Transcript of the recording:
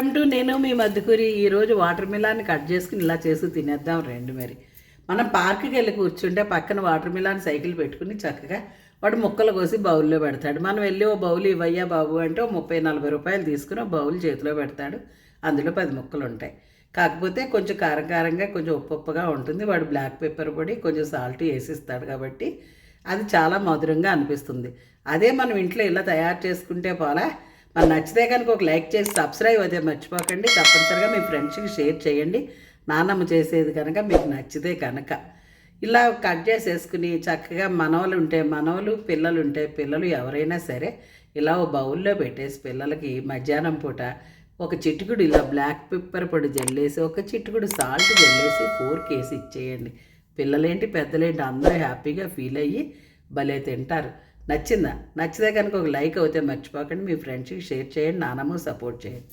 Welcome to నేను మీ మధ్యకూరి ఈరోజు water మిలాన్ని cut చేసుకుని ఇలా చేసి తినేద్దాం రండి మరి. మనం పార్క్కి వెళ్ళి కూర్చుంటే పక్కన వాటర్ మిలాన్ సైకిల్ పెట్టుకుని చక్కగా వాడు ముక్కలు కోసి బౌల్లో పెడతాడు. మనం వెళ్ళి ఓ బౌల్ ఇవ్వయ్యా బాబు అంటే ఓ ముప్పై నలభై రూపాయలు తీసుకుని ఓ బౌల్ చేతిలో పెడతాడు. అందులో పది ముక్కలు ఉంటాయి. కాకపోతే కొంచెం కారం కారంగా కొంచెం ఉప్పు ఉప్పుగా ఉంటుంది. వాడు బ్లాక్ పెప్పర్ పొడి కొంచెం సాల్ట్ వేసిస్తాడు కాబట్టి అది చాలా మధురంగా అనిపిస్తుంది. అదే మనం ఇంట్లో ఇలా తయారు చేసుకుంటే పోలా మరి నచ్చితే కనుక ఒక లైక్ చేసి సబ్స్క్రైబ్ అయితే మర్చిపోకండి. తప్పనిసరిగా మీ ఫ్రెండ్స్కి షేర్ చేయండి. నాన్నమ్మ చేసేది కనుక మీకు నచ్చితే కనుక. ఇలా కట్ చేసేసుకుని చక్కగా మనవలు ఉంటే మనవలు పిల్లలు ఉంటే పిల్లలు ఎవరైనా సరే ఇలా ఓ బౌల్లో పెట్టేసి పిల్లలకి మధ్యాహ్నం పూట ఒక చిటికుడు ఇలా బ్లాక్ పెప్పర్ పొడి జల్లేసి ఒక చిట్టుకుడు సాల్ట్ జల్లేసి ఫోర్ కేసి ఇచ్చేయండి. పిల్లలేంటి పెద్దలేంటి అందరూ హ్యాపీగా ఫీల్ అయ్యి భలే తింటారు. నచ్చిందా? నచ్చితే కనుక ఒక లైక్ అయితే మర్చిపోకండి. మీ ఫ్రెండ్స్కి షేర్ చేయండి. నానమ్మ సపోర్ట్ చేయండి.